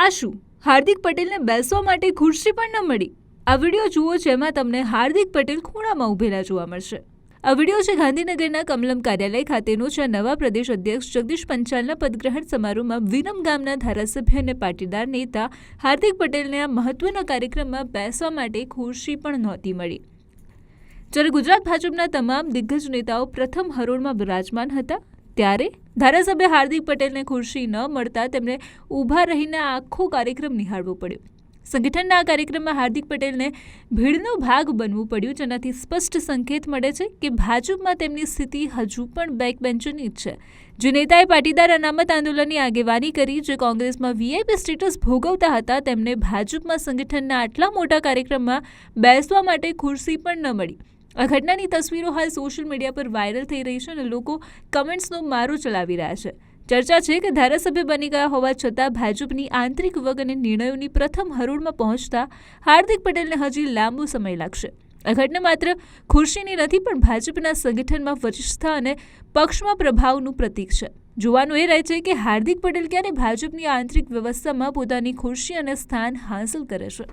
આ શું હાર્દિક પટેલને બેસવા માટે ખુરશી પણ ન મળી. આ વીડિયો જુઓ જેમાં તમને હાર્દિક પટેલ ખૂણામાં ઉભેલા જોવા મળશે. આ વીડિયો છે ગાંધીનગરના કમલમ કાર્યાલય ખાતેનો છે નવા પ્રદેશ અધ્યક્ષ જગદીશ પંચાલના પદગ્રહણ સમારોહમાં વિરમ ગામના ધારાસભ્ય અને પાટીદાર નેતા હાર્દિક પટેલને આ મહત્વના કાર્યક્રમમાં બેસવા માટે ખુરશી પણ નહોતી મળી. જ્યારે ગુજરાત ભાજપના તમામ દિગ્ગજ નેતાઓ પ્રથમ હરોળમાં બિરાજમાન હતા ત્યારે ધારાસભ્ય હાર્દિક પટેલને ખુરશી ન મળતા તેમણે ઊભા રહીને આખો કાર્યક્રમ નિહાળવો પડ્યો. સંગઠનના આ કાર્યક્રમમાં હાર્દિક પટેલને ભીડનો ભાગ બનવું પડ્યું. જેનાથી સ્પષ્ટ સંકેત મળે છે કે ભાજપમાં તેમની સ્થિતિ હજુ પણ બેક બેન્ચરની જ છે. જે નેતાએ પાટીદાર અનામત આંદોલનની આગેવાની કરી, જે કોંગ્રેસમાં વીઆઈપી સ્ટેટસ ભોગવતા હતા, તેમને ભાજપમાં સંગઠનના આટલા મોટા કાર્યક્રમમાં બેસવા માટે ખુરશી પણ ન મળી. આ ઘટનાની તસવીરો હાલ સોશિયલ મીડિયા પર વાયરલ થઈ રહી છે અને લોકો કમેન્ટ્સનો મારો ચલાવી રહ્યા છે. ચર્ચા છે કે ધારાસભ્ય બની ગયા હોવા છતાં ભાજપની આંતરિક વગ અને નિર્ણયોની પ્રથમ હરોળમાં પહોંચતા હાર્દિક પટેલને હજી લાંબો સમય લાગશે. આ ઘટના માત્ર ખુરશીની નથી, પણ ભાજપના સંગઠનમાં વરિષ્ઠતા અને પક્ષમાં પ્રભાવનું પ્રતીક છે. જોવાનું એ રહે છે કે હાર્દિક પટેલ ક્યારે ભાજપની આંતરિક વ્યવસ્થામાં પોતાની ખુરશી અને સ્થાન હાંસલ કરે છે.